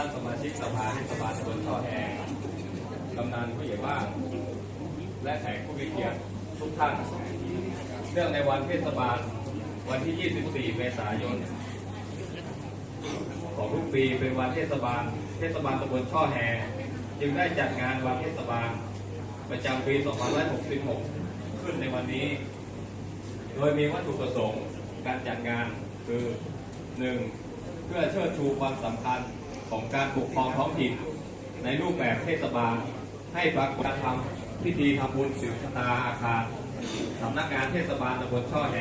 ท่านสมาชิกสภาเทศบาลตำบลช่อแฮกำนันผู้ใหญ่บ้านและแขกผู้มีเกียรติทุกท่านเนื่องในวันเทศบาลวันที่ 24 เมษายน ของทุกปีเป็นวันเทศบาล เทศบาลตำบลช่อแฮจึงได้จัดงานวันเทศบาล ประจำปี 2566 ขึ้นในวันนี้ โดยมีวัตถุประสงค์การจัดงานคือ 1. เพื่อเชิดชูความสำคัญ ของการปกครองท้องถิ่น ในรูปแบบเทศบาล ให้ปรากฏการทำพิธีทำบุญสืบชะตาอาคารสำนักงานเทศบาลตำบลช่อแฮ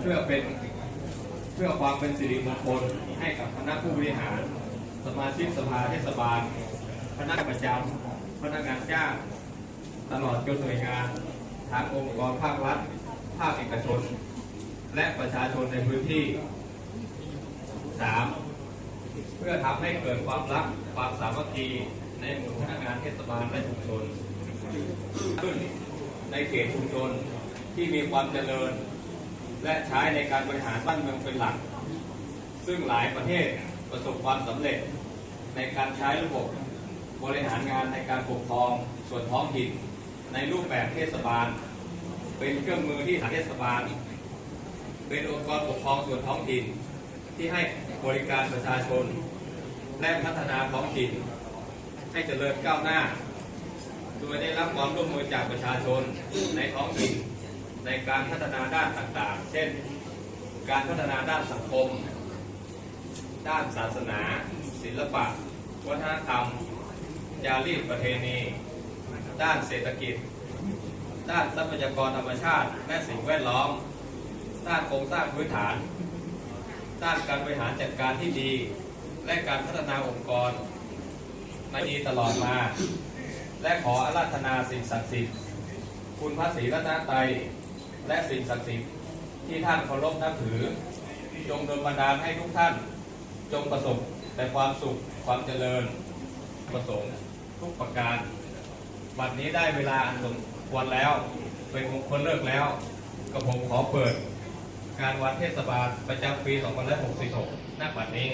เพื่อเป็นเพื่อความเป็นสิริมงคลให้กับคณะผู้บริหาร สมาชิกสภาเทศบาลพนักงานประจำพนักงานจ้างตลอดจนหน่วยงานทางองค์กรภาครัฐ ภาคเอกชน และประชาชนในพื้นที่ 3. เพื่อทำให้เกิดความรักความสามัคคีในหมู่พนักงานเทศบาลและชุมชนขึ้นในเขตชุมชนที่มีความเจริญ และใช้ในการบริหารบ้านเมืองเป็นหลัก ซึ่งหลายประเทศประสบความสำเร็จ ในการใช้ระบบบริหารงานในการปกครองส่วนท้องถิ่นในรูปแบบเทศบาล เป็นเครื่องมือที่เทศบาล เป็นองค์กรปกครองส่วนท้องถิ่น ที่ให้บริการประชาชน และพัฒนาท้องถิ่น ให้เจริญก้าวหน้า โดยได้รับความร่วมมือจากประชาชนในท้องถิ่น ในการพัฒนาด้านต่างๆ เช่น การพัฒนาด้านสังคม ด้านศาสนา ศิลปะ วัฒนธรรมจารีตประเพณี ด้านเศรษฐกิจ ด้านทรัพยากรธรรมชาติ และสิ่งแวดล้อม ด้านโครงสร้างพื้นฐาน ด้านการบริหารจัดการที่ดี และการพัฒนาองค์กรมาดีตลอดมา และขออาราธนาสิ่งศักดิ์สิทธิ์คุณพระศรีรัตนตรัยและสิ่งศักดิ์สิทธิ์ที่ท่านเคารพนับถือ จงดลบันดาลให้ทุกท่าน จงประสบแต่ความสุขความเจริญประสงค์ทุกประการบัดนี้ได้เวลาอันสมควรแล้ว เป็นมงคลเลิกแล้วก็ผมขอเปิด การวัดเทศบาลประจำปี 2566ณบัดนี้